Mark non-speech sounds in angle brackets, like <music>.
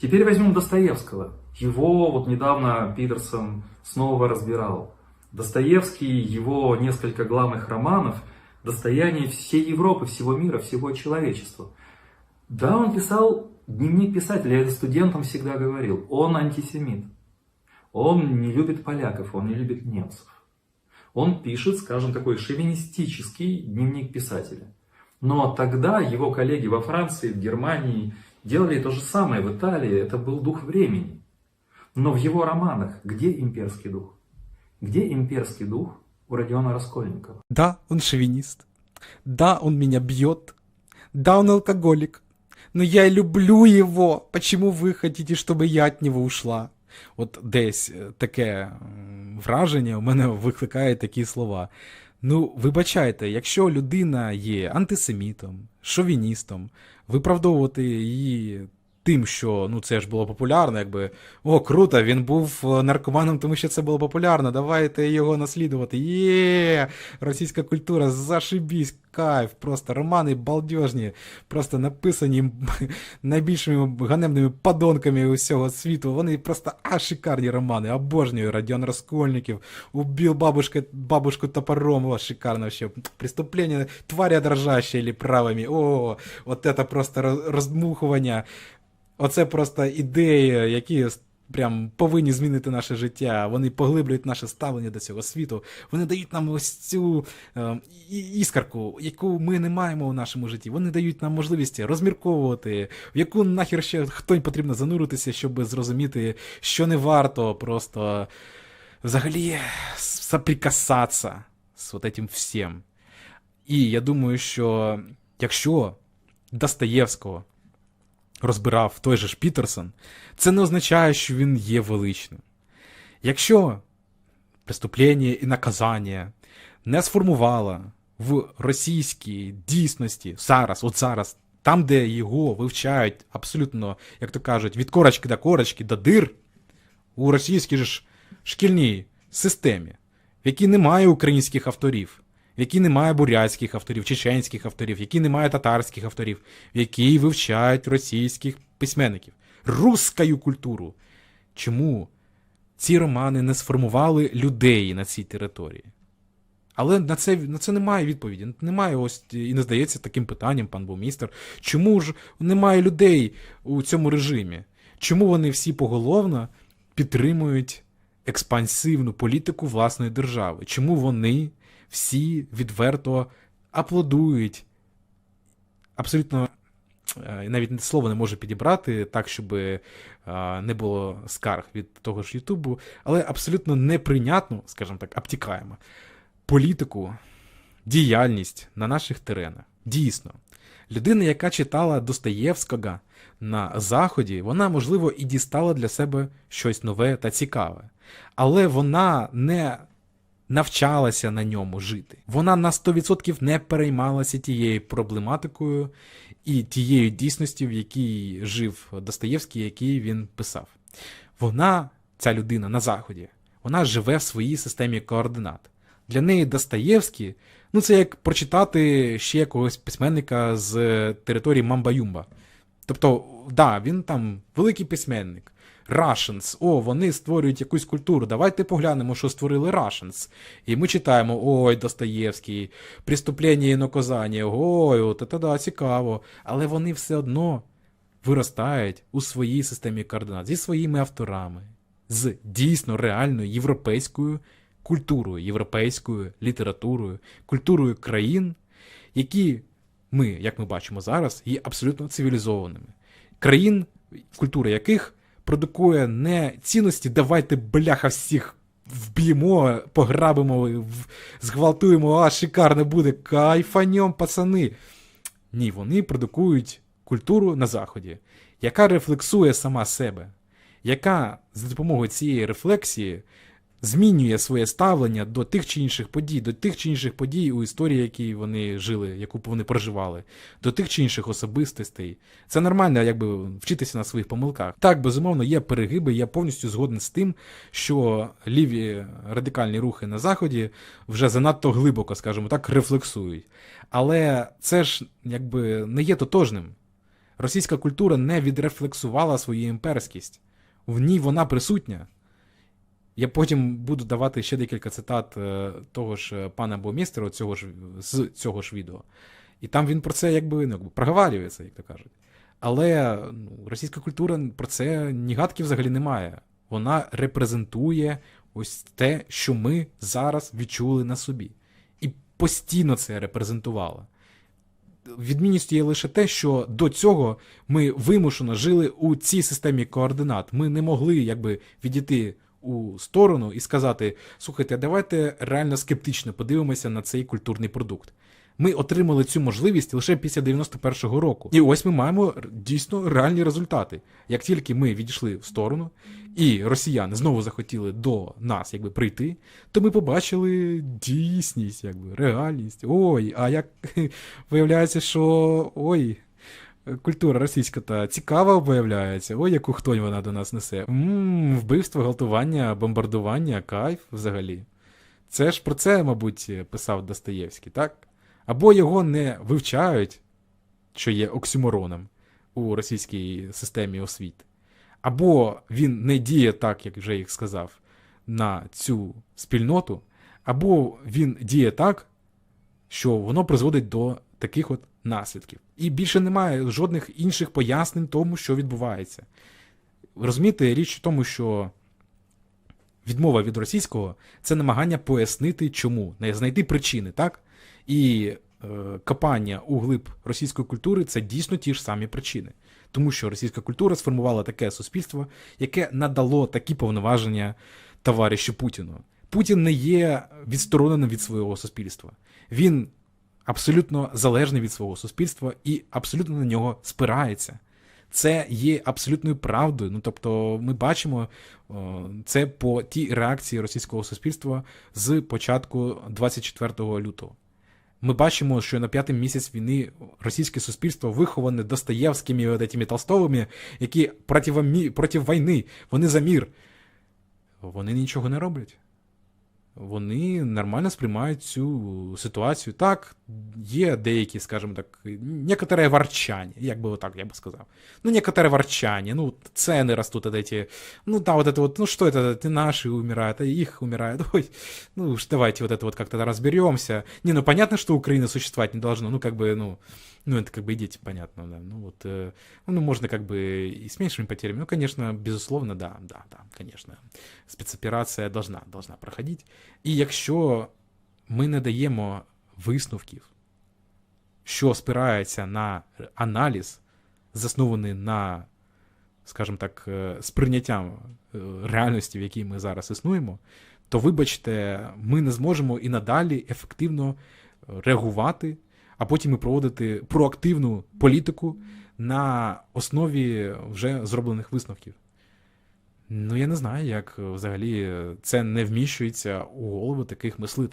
Теперь возьмем Достоевского. Его вот недавно Питерсон снова разбирал. Достоевский, его несколько главных романов, достояние всей Европы, всего мира, всего человечества. Да, он писал дневник писателя, я это студентам всегда говорил. Он антисемит. Он не любит поляков, он не любит немцев. Он пишет, скажем, такой шовинистический дневник писателя. Но тогда его коллеги во Франции, в Германии делали то же самое в Италии. Это был дух времени. Но в его романах где имперский дух? Где имперский дух у Родиона Раскольникова? Да, он шовинист. Да, он меня бьет. Да, он алкоголик. Но я люблю его. Почему вы хотите, чтобы я от него ушла? От десь е, таке враження у мене викликає такі слова. Ну, вибачайте, якщо людина є антисемітом, шовіністом, виправдовувати її тим, що ну це ж було популярно, якби о, круто, він був е, наркоманом, тому що це було популярно. Давайте його наслідувати. Є, російська культура, зашибісь, кайф, просто романи балдежні, просто написані <laughs> найбільшими ганебними падонками усього світу. Вони просто аж шикарні романи. Обожнюю Радіон Раскольників, убив бабушка, бабушку топором, о, шикарно вообще. Преступление, тваря дрожащая или правыми. О, от це просто роз- роздмухування. Оце просто ідеї, які прям повинні змінити наше життя. Вони поглиблюють наше ставлення до цього світу. Вони дають нам ось цю е, іскарку, яку ми не маємо у нашому житті. Вони дають нам можливість розмірковувати, в яку нахер ще хто потрібно зануритися, щоб зрозуміти, що не варто просто взагалі соприкасатися з вот этим всім. І я думаю, що якщо Достоєвського розбирав той же ж Пітерсон, це не означає, що він є величним. Якщо преступлення і наказання не сформувало в російській дійсності зараз, от зараз, там, де його вивчають абсолютно, як то кажуть, від корочки до корочки, до дир, у російській ж шкільній системі, в якій немає українських авторів, в якій немає бурятських авторів, чеченських авторів, в якій немає татарських авторів, в якій вивчають російських письменників, русскаю культуру. Чому ці романи не сформували людей на цій території? Але на це, на це немає відповіді. Немає ось і не здається таким питанням, пан Бумістер. Чому ж немає людей у цьому режимі? Чому вони всі поголовно підтримують експансивну політику власної держави? Чому вони всі відверто аплодують? Абсолютно е, навіть слово не можу підібрати так, щоб е, не було скарг від того ж Ютубу, але абсолютно неприйнятно, скажімо так, обтікаємо політику, діяльність на наших теренах. Дійсно, людина, яка читала Достоєвського на Заході, вона, можливо, і дістала для себе щось нове та цікаве. Але вона не навчалася на ньому жити. Вона на 100% не переймалася тією проблематикою і тією дійсністю, в якій жив Достоєвський, який він писав. Вона, ця людина на Заході, вона живе в своїй системі координат. Для неї Достоєвський, ну це як прочитати ще якогось письменника з території Мамба-Юмба. Тобто, да, він там великий письменник. Russians, о, вони створюють якусь культуру. Давайте поглянемо, що створили Russians. І ми читаємо: ой, Достоєвський, преступлення і наказання, ой, от це да, цікаво. Але вони все одно виростають у своїй системі координат зі своїми авторами, з дійсно реальною європейською культурою, європейською літературою, культурою країн, які ми, як ми бачимо зараз, є абсолютно цивілізованими. Країн, культура яких продукує не цінності, давайте бляха всіх вб'ємо, пограбимо, зґвалтуємо, а шикарно буде, кайфаньом, пацани. Ні, вони продукують культуру на Заході, яка рефлексує сама себе, яка за допомогою цієї рефлексії змінює своє ставлення до тих чи інших подій, до тих чи інших подій у історії, які вони жили, яку вони проживали, до тих чи інших особистостей. Це нормально, якби вчитися на своїх помилках. Так, безумовно, є перегиби. Я повністю згоден з тим, що ліві радикальні рухи на заході вже занадто глибоко, скажімо так, рефлексують. Але це ж якби не є тотожним. Російська культура не відрефлексувала свою імперськість. В ній вона присутня. Я потім буду давати ще декілька цитат е, того ж е, пана Бомістера цього ж, з цього ж відео. І там він про це якби, ну, проговарюється, як то кажуть. Але ну, російська культура про це ні гадки взагалі немає. Вона репрезентує ось те, що ми зараз відчули на собі. І постійно це репрезентувала. Відмінністю є лише те, що до цього ми вимушено жили у цій системі координат. Ми не могли якби відійти у сторону і сказати: слухайте, давайте реально скептично подивимося на цей культурний продукт. Ми отримали цю можливість лише після 91-го року. І ось ми маємо дійсно реальні результати. Як тільки ми відійшли в сторону, і росіяни знову захотіли до нас якби прийти, то ми побачили дійсність, якби реальність. Ой, а як <laughs> виявляється, що ой. Культура російська та цікава виявляється. Ой, яку хтонь вона до нас несе. Мм, вбивство, гвалтування, бомбардування, кайф взагалі. Це ж про це, мабуть, писав Достоєвський, так? Або його не вивчають, що є оксюмороном у російській системі освіти, або він не діє так, як вже їх сказав, на цю спільноту, або він діє так, що воно призводить до таких от наслідків. І більше немає жодних інших пояснень тому, що відбувається. Розумієте, річ в тому, що відмова від російського це намагання пояснити, чому, не знайти причини, так? І е, копання у глиб російської культури це дійсно ті ж самі причини. Тому що російська культура сформувала таке суспільство, яке надало такі повноваження товаришу Путіну. Путін не є відстороненим від свого суспільства. Він абсолютно залежний від свого суспільства і абсолютно на нього спирається. Це є абсолютною правдою. Ну тобто, ми бачимо це по тій реакції російського суспільства з початку 24 лютого. Ми бачимо, що на п'ятий місяць війни російське суспільство виховане Достоєвськими і Толстовими, які проти війни, вони за мір. Вони нічого не роблять. Вони нормально сприймають цю ситуацію. Так, є деякі, скажімо так, некоторе ворчання, як би отак я би сказав. Ну, некоторе ворчание, ну, цены растут от эти, ну, да, вот это вот, ну, что это, это наши умирают, а их умирают, <laughs> ой, ну, уж давайте вот это вот как-то разберемся. Не, ну, понятно, что Украина существовать не должно, ну, как бы, ну, ну, это как бы идите, понятно, да, ну, вот, э, ну, можно как бы и с меньшими потерями, ну, конечно, безусловно, да, да, да, конечно, спецоперація должна, должна проходить. І якщо ми не даємо висновків, що спирається на аналіз, заснований на, скажімо так, е, сприйняттям е, реальності, в якій ми зараз існуємо, то, вибачте, ми не зможемо і надалі ефективно е, реагувати, а потім і проводити проактивну політику на основі вже зроблених висновків. Ну, я не знаю, як е, взагалі е, це не вміщується у голову таких мислителів.